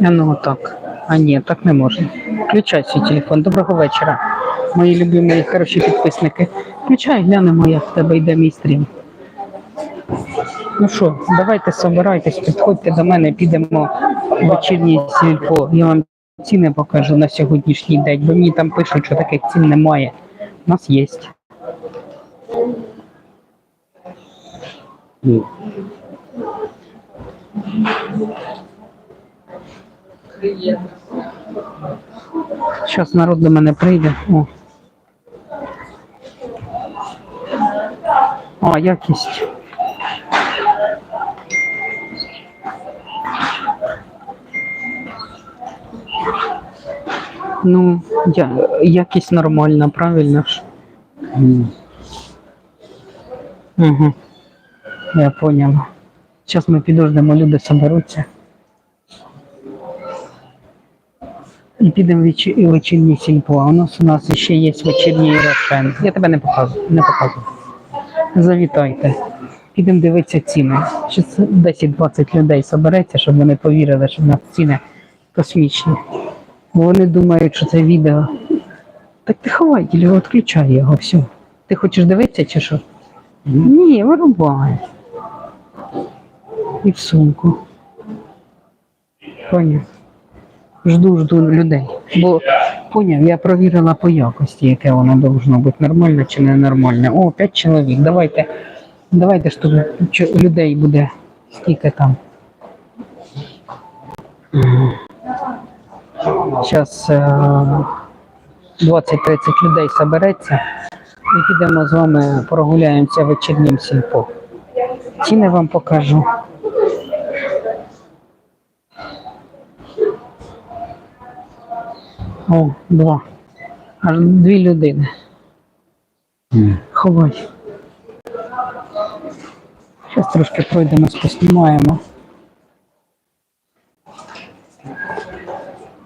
А ну так. А ні, так не можна. Включай свій телефон. Доброго вечора. Мої любимі хороші підписники. Включай, глянемо, як в тебе йде мій стрім. Ну що, давайте собирайтесь, підходьте до мене, підемо в вечірній сільпо. Я вам ціни покажу на сьогоднішній день, бо мені там пишуть, що таких цін немає. У нас є. Зараз народ до мене прийде. О. А, якість. Ну, я, якість нормальна, правильно ж. Угу. Я поняла. Зараз ми підождемо, люди соберуться. І підемо в вечі- вечірній сільпо. У нас у нас ще є вечірній рошен. Я тебе не показую, не показую. Завітайте. Підемо дивитися ціни. Щас 10-20 людей собереться, щоб вони повірили, що в нас ціни космічні. Бо вони думають, що це відео. Так ти ховай, тілі, відключай його, все. Ти хочеш дивитися чи що? Ні, вирубай. І в сумку. Поняв. Жду, жду людей. Бо поняв, я провірила по якості, яке воно должно бути нормальне чи ненормальне. О, 5 чоловік. Давайте, давайте тут людей буде скільки там. Зараз 20-30 людей собереться і підемо з вами прогуляємося вечірнім сільпо. Ціни вам покажу. О, два. Аж дві людини. Ховай. Зараз трошки пройдемо, поснімаємо.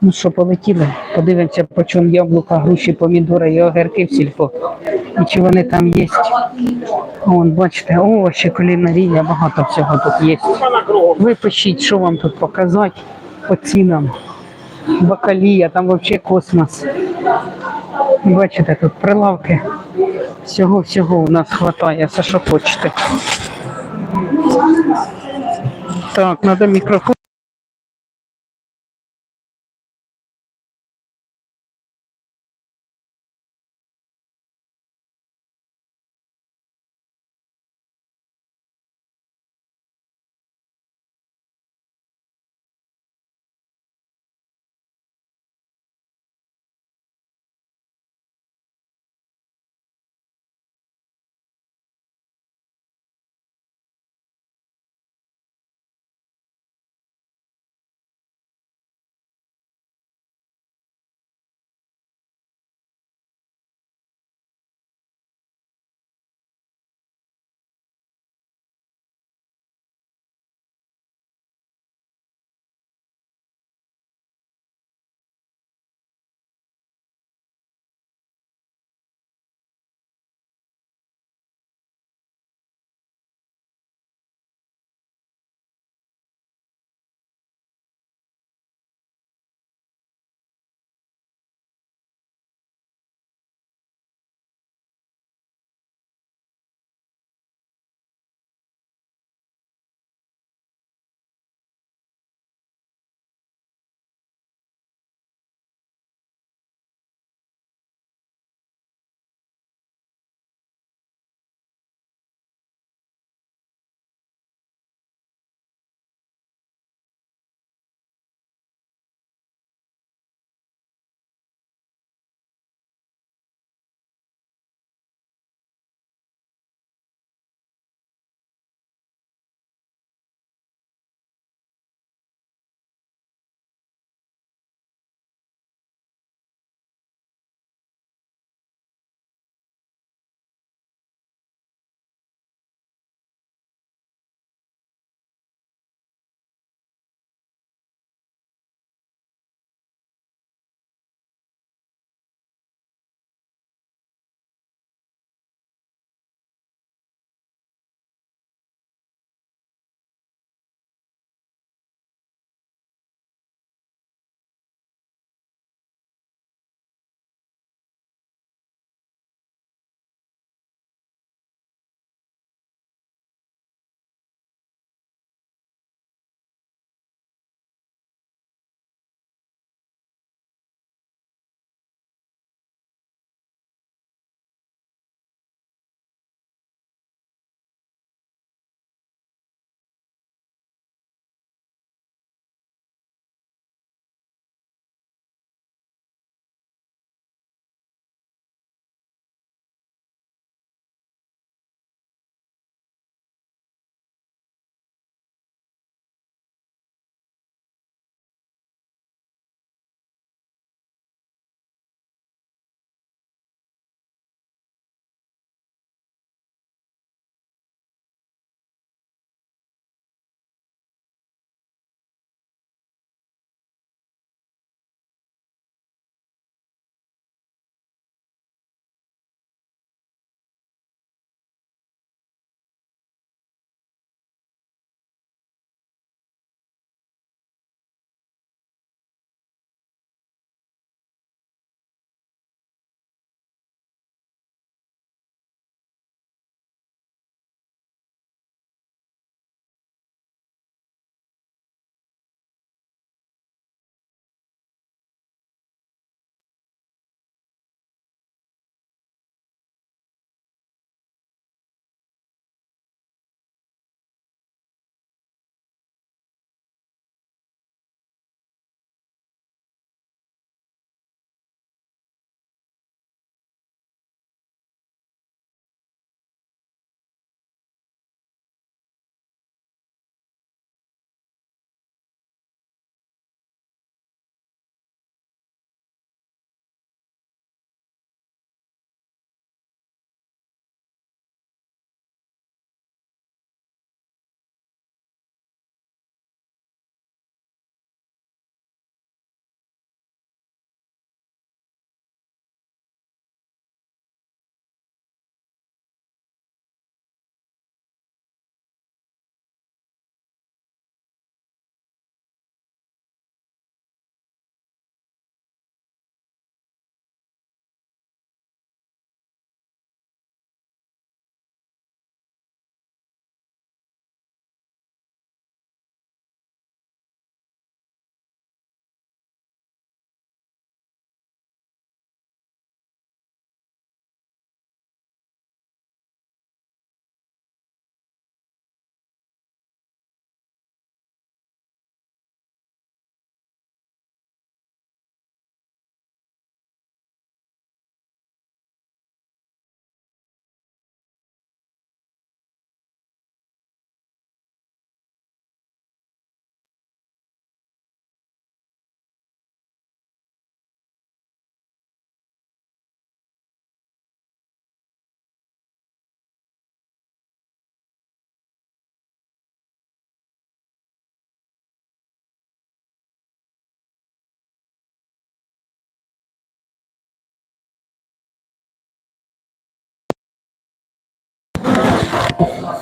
Ну що, полетіли? Подивимося, по чому яблука, груші, помідори і огірки в сільпо. І чи вони там є. Вон, бачите, о, ще кулінарія, багато всього тут є. Ви пишіть, що вам тут показати по цінам. Бакалія, там взагалі космос. Бачите, тут прилавки. Всього-всього у нас вистачає, все, що хочете. Так, треба мікрофон.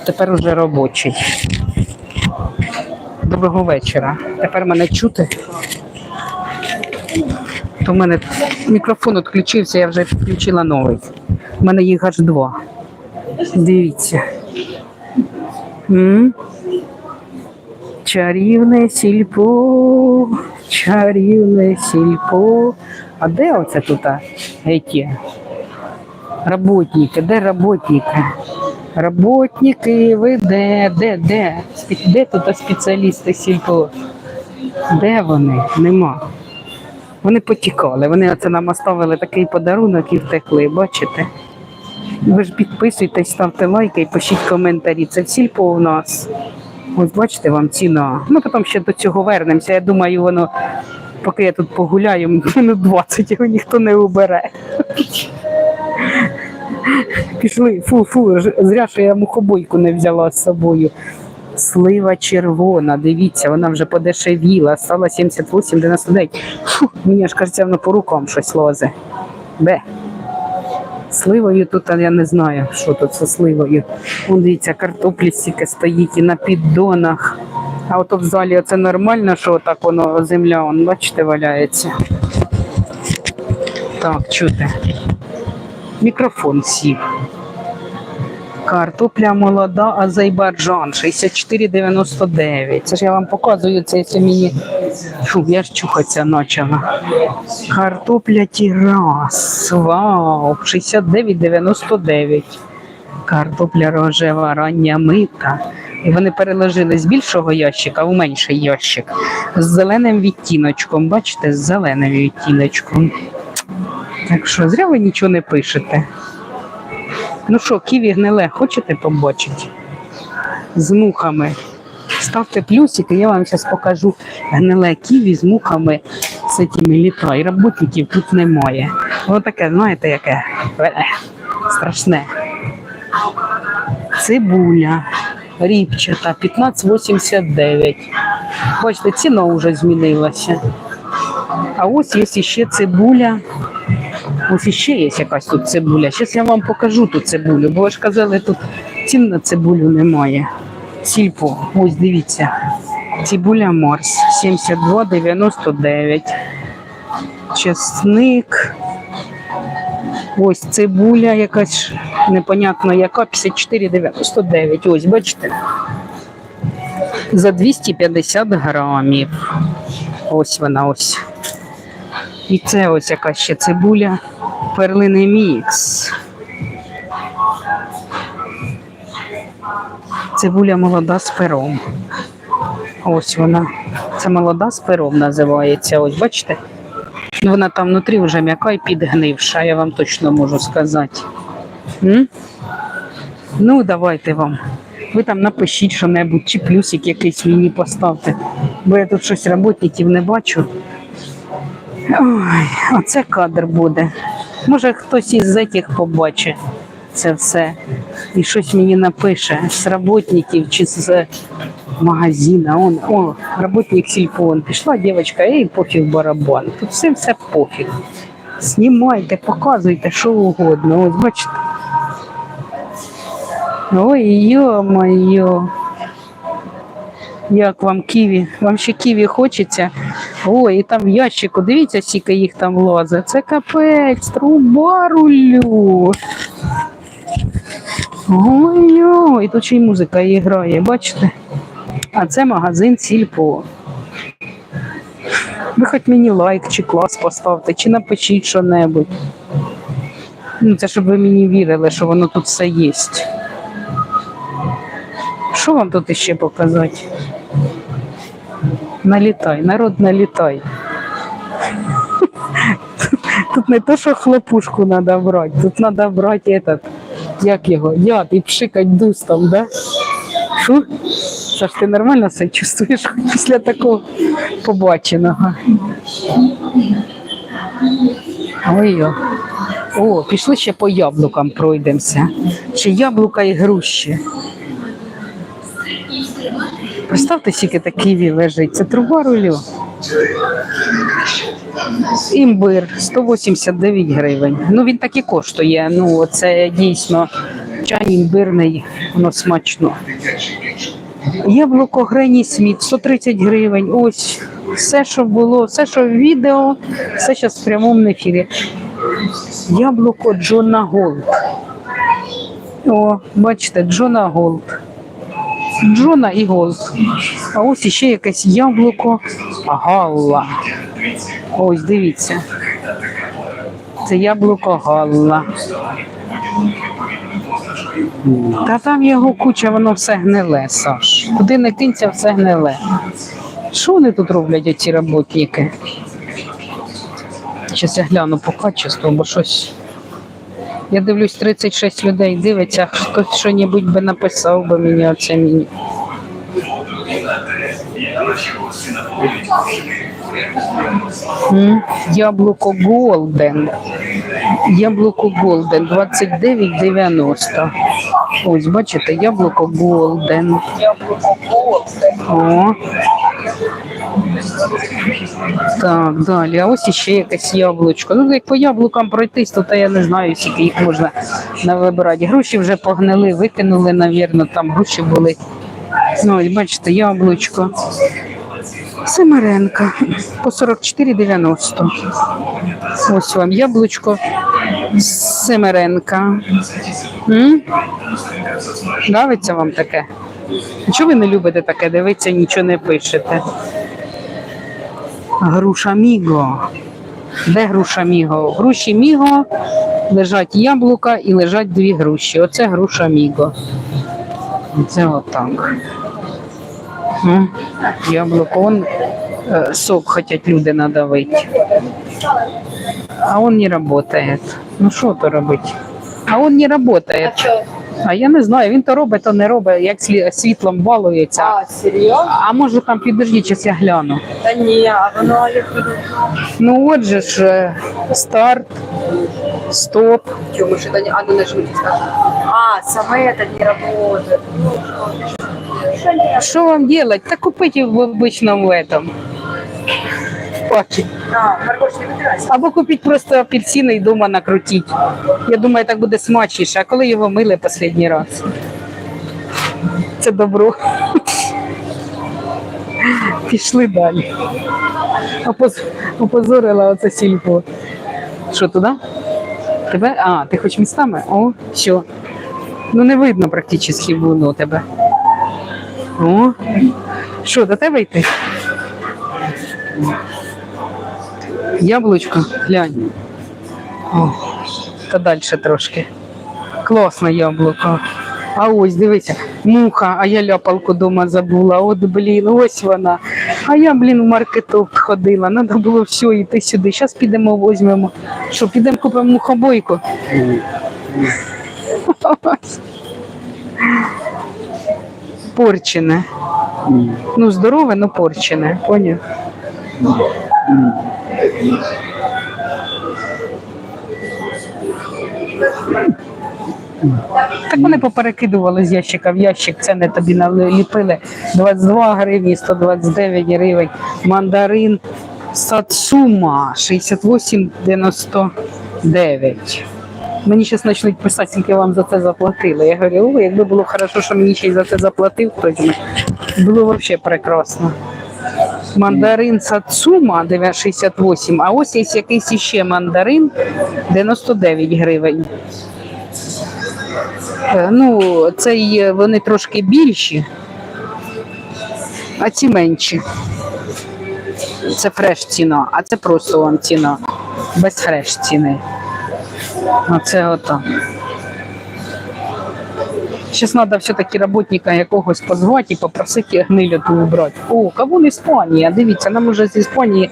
Тепер уже робочий. Доброго вечора. Тепер мене чути. То в мене мікрофон відключився, я вже підключила новий. У мене їх аж два. Дивіться. М? Чарівне сільпо, чарівне сільпо. А де оце тут эти работники? Де работники? Работники, ви де? Де? Де? Де тут спеціалісти сільпо? Де вони? Нема. Вони потікали. Вони оце нам оставили такий подарунок і втекли, бачите? Ви ж підписуйтесь, ставте лайки і пишіть коментарі. Це сільпо у нас. Ось бачите вам ціна. Ми потім ще до цього вернемося. Я думаю, воно, поки я тут погуляю, минут 20 його ніхто не убере. Пішли, фу, фу, зря, що я мухобойку не взяла з собою. Слива червона, дивіться, вона вже подешевіла, стала 78,99. Фу, мені аж кажеться, воно по рукам щось лозе. Бе. Сливою тут я не знаю, що тут зі сливою. Вон дивіться, картоплі стільки стоїть і на піддонах. А от в залі це нормально, що так воно земля, вон, бачите, валяється. Так, чути. Мікрофон сів. Картопля молода Азербайджан 64,99. Це ж я вам показую, це якщо мені. Фу, я ж чухатися почала. Картопля Тірас. Вау, 69,99. Картопля рожева, рання мита. І вони переложили з більшого ящика в менший ящик з зеленим відтіночком. Бачите, з зеленим відтіночком. Так що, зря ви нічого не пишете. Ну що, ківі гниле, хочете побачити? З мухами. Ставте плюсики, я вам зараз покажу гниле ківі з мухами з цими літа. І роботників тут немає. Воно таке, знаєте, яке Е, страшне. Цибуля ріпчата 15,89. Бачите, ціна вже змінилася. А ось є ще цибуля. Ось іще є якась тут цибуля. Зараз я вам покажу ту цибулю, бо ви ж казали, тут цін на цибулю немає. Сільпо, ось дивіться. Цибуля Марс 72,99. Чесник. Ось цибуля якась непонятно яка 54,99. Ось, бачите. За 250 грамів. Ось вона ось. І це ось яка ще цибуля. Перлиний мікс. Цибуля молода з пером. Ось вона. Це молода з пером називається. Ось бачите? Вона там внутрі вже м'яка і підгнивша, я вам точно можу сказати. М? Ну, давайте вам. Ви там напишіть що-небудь, чи плюсик якийсь мені поставте. Бо я тут щось роботників не бачу. Ой, оце кадр буде. Може хтось із цих побачить це все. І щось мені напише з роботників чи з магазина. Он, о, работник сільпо, пішла дівчинка, ей, пофіг барабан. Тут всім все пофіг. Знімайте, показуйте, що угодно. Ось бачите. Ой, йо-моє. Як вам ківі? Вам ще ківі хочеться? Ой, і там ящику, дивіться, скільки їх там влазить. Це капець, труба рулю. Ой-ой, тут ще й музика і грає, бачите? А це магазин Сільпо. Ви хоч мені лайк чи клас поставте, чи напишіть що-небудь. Ну, це щоб ви мені вірили, що воно тут все є. Що вам тут іще показати? Налітай, народ налітай. Тут не то, що хлопушку треба брати, тут треба брати этот, як його, яд і пшикать дустом, да? Фу. Саш, ти нормально себе чувствуєш після такого побаченого? Ой, о, пішли ще по яблукам пройдемося. Ще яблука і груші. Представте, скільки такий лежить. Це труба рулю. Імбир 189 гривень. Ну він так і коштує. Ну це дійсно Чай імбирний, воно смачно. Яблуко Грені Сміт 130 гривень. Ось все, що було, все, що в відео, все зараз в прямому ефірі. Яблуко Джона Голд. О, бачите, Джона Голд. Джона і Голд. А ось іще якесь яблуко Галла. Ось дивіться. Це яблуко Галла. Та там його куча, воно все гниле, Саш. Куди не кинься, все гниле. Що вони тут роблять, оці роботники? Зараз я гляну по качеству, бо щось. Я дивлюсь, 36 людей дивиться, хтось що-небудь би написав би мені оце мені. Яблуко Голден. Яблуко Голден 29,90. Ось, бачите, яблуко Голден. Яблуко Голден. Так, далі. А ось іще якесь яблучко. Ну, як по яблукам пройтись, то, я не знаю, скільки їх можна навибирати. Груші вже погнили, викинули, навірно, там груші були. Ну, ось бачите, яблучко. Семеренка по 44,90. Ось вам яблучко. Семеренка. М? Нравиться вам таке? Чого ви не любите таке? Дивиться, нічого не пишете. Груша Міго. Де груша Міго? В груші Міго лежать яблука і лежать дві груші. Оце груша Міго. Це отак. Яблуко. Он е, сок хотять люди надавити. А он не работает. Ну що то робить? А он не работает. Що? А я не знаю, він то робить, то не робить, як слі- світлом балується. А, серйозно? А може там підожди, зараз я гляну. Та ні, а воно як Ну от же ж е, старт, стоп. Чому ж это не... А, ну нажмите, скажи. А, саме это не работает. Що вам делать? Та купіть в обичному этом. витирайся. Або купіть просто апельсини і вдома накрутіть. Я думаю, так буде смачніше. А коли його мили останній раз? Це добро. Пішли далі. Опоз... Опозорила оце сільпо. Що туди? Тебе? А, ти хоч містами? О, що? Ну не видно практично воно тебе. О. Що, до тебе йти? Яблучко, глянь. О, та далі трошки. Класне яблуко. А ось дивися, муха, а я ляпалку дома забула. От блін, ось вона. А я, блін, в маркетоп ходила. Треба було все йти сюди. Зараз підемо, візьмемо. Що, підемо купимо мухобойку? Порчене. Ну, здорове, но порчене, поняв? Так вони поперекидували з ящика в ящик, це не тобі наліпили. 22 гривні, 129 гривень. Мандарин Сацума 68,99. Мені зараз почнуть писати, скільки вам за це заплатили. Я говорю, о, якби було хорошо, що мені ще й за це заплатив хтось, було взагалі прекрасно. Мандарин Сацума 9,68, а ось є якийсь іще мандарин 99 гривень. Е, Ну, це є, вони трошки більші, а ці менші. Це фреш ціна, а це просто вам ціна. Без фреш ціни. Оце ото. Зараз треба все-таки роботника якогось позвати і попросити гнилю ту убрати. О, кавун Іспанія. Дивіться, нам уже з Іспанії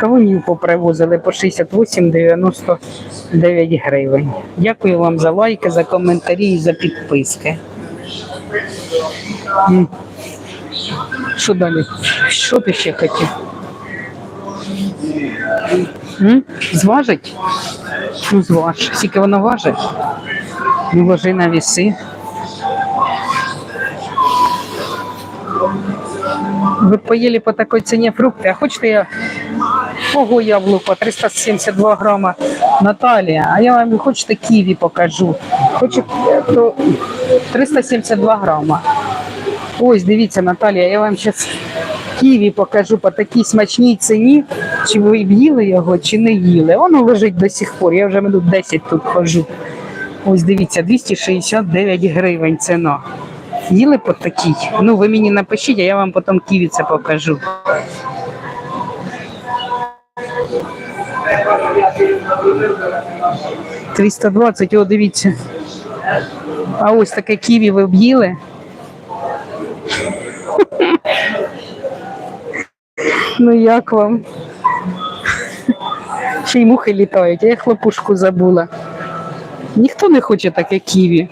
кавунів попривозили по 68,99 гривень. Дякую вам за лайки, за коментарі і за підписки. Що далі? Що ти ще хотів? Зважить? Ну, зваж. Скільки воно важить? Ну, ложи на віси. Ви поїли по такій ціні фрукти, а хочете я Ого, яблуко, 372 грама Наталія. А я вам хочете ківі покажу. Хочу то 372 грама. Ось, дивіться, Наталія, я вам зараз ківі покажу по такій смачній ціні. Чи ви їли його, чи не їли. Воно лежить до сих пор. Я вже минут 10 тут хожу. Ось дивіться, 269 гривень ціна. Їли по такій? Ну, ви мені напишіть, а я вам потім ківі це покажу. Тріста двадцять, о, дивіться. А ось таке ківі ви б їли? Ну як вам? Ще й мухи літають, а я хлопушку забула. Ніхто не хоче таке ківі.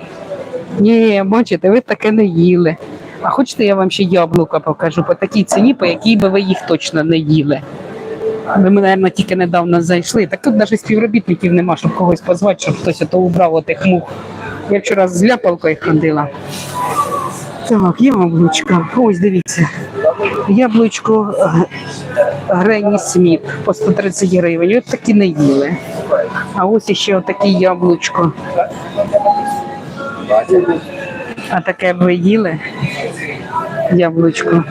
Ні, бачите, ви таке не їли. А хочете, я вам ще яблука покажу по такій ціні, по якій би ви їх точно не їли. Ви, мабуть, тільки недавно зайшли. Так тут навіть співробітників нема, щоб когось позвати, щоб хтось ото убрав отих мух. Я вчора з ляпалкою ходила. Так, яблучко. Ось дивіться. Яблучко е, Гренні Сміт по 130 гривень. От такі не їли. А ось ще отаке яблучко. А таке б ви їли? Яблучко.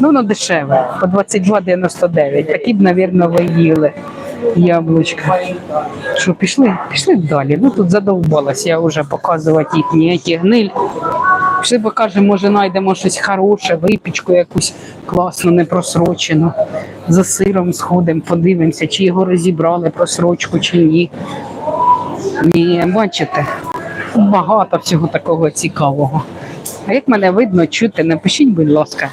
Ну, воно дешеве, по 22,99. Такі б, мабуть, ви їли яблучка. Що, пішли? Пішли далі. Ну тут задовбалась я вже показувати їхні ті гниль. Пішли покажемо, може знайдемо щось хороше, випічку якусь класну, не просрочену. За сиром сходимо, подивимося, чи його розібрали просрочку, чи ні. Ні, бачите, багато всього такого цікавого. А як мене видно, чути, напишіть, будь ласка.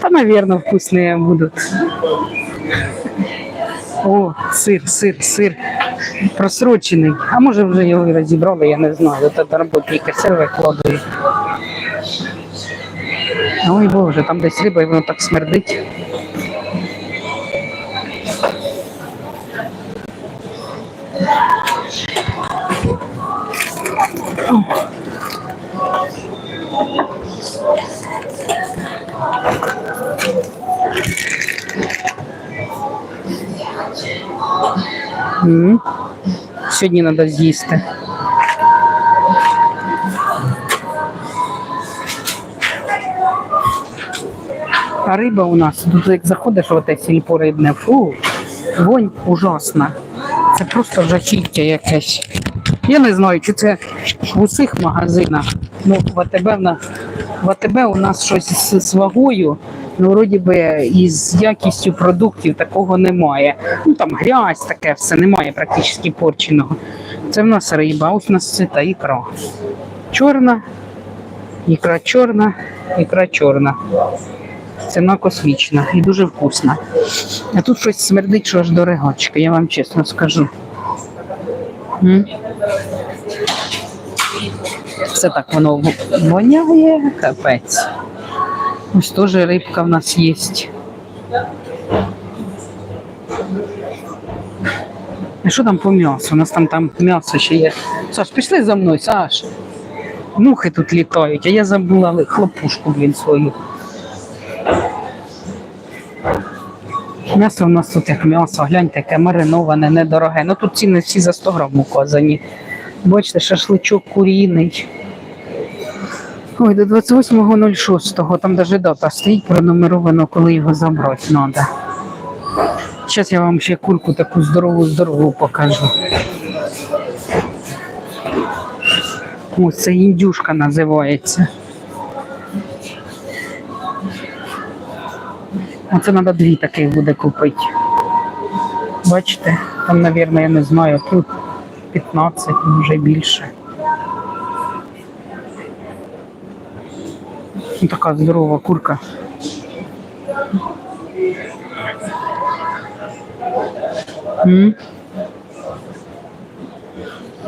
Та, наверное, вкусные будут. О, сир, сир, сир. Просрочений. А може вже його розібрали, я не знаю. От це роботники сир викладують. Ой Боже, там десь риба, і воно так смердить. М. Сьогодні треба з'їсти. А риба у нас, тут як заходиш в те сільпо рибне, фу, вонь ужасна. Це просто жахіття якесь. Я не знаю, чи це в усіх магазинах. Ну, в АТБ, в на- в АТБ у нас щось з, з вагою, ну, вроді би, і з якістю продуктів такого немає. Ну там грязь, таке все немає практично порченого. Це в нас риба, ось у нас це та ікра. Чорна, ікра чорна, ікра чорна. Ціна космічна і дуже вкусна. А тут щось смердить, що аж до регачки, я вам чесно скажу. Все так воно воняє, капець. Ось теж рибка в нас є. А що там по м'ясу? У нас там, там м'ясо ще є. Саш, пішли за мною, Саш. Мухи тут літають, а я забула хлопушку, блін, свою. М'ясо у нас тут як м'ясо, гляньте, яке мариноване, недороге. Ну тут ціни всі за 100 грам указані. Бачите, шашличок курійний. Ой, до 28.06, там навіть дата стоїть пронумеровано, коли його забрати треба. Зараз я вам ще курку таку здорову-здорову покажу. Ось це індюшка називається. Оце треба дві таких буде купити. Бачите, там, мабуть, я не знаю, тут 15, може більше. Ну, така здорова курка. М.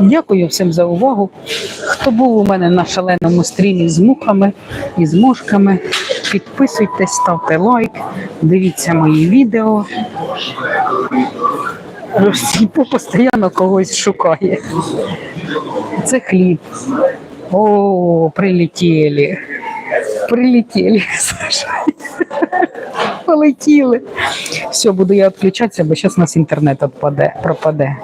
Дякую всім за увагу. Хто був у мене на шаленому стрімі з мухами і з мошками, підписуйтесь, ставте лайк, дивіться мої відео. Сільпо постійно когось шукає. Це хліб. О, прилетіли. Прилетіли, Саша. Полетіли. Все, буду я відключатися, бо зараз у нас інтернет відпаде, пропаде.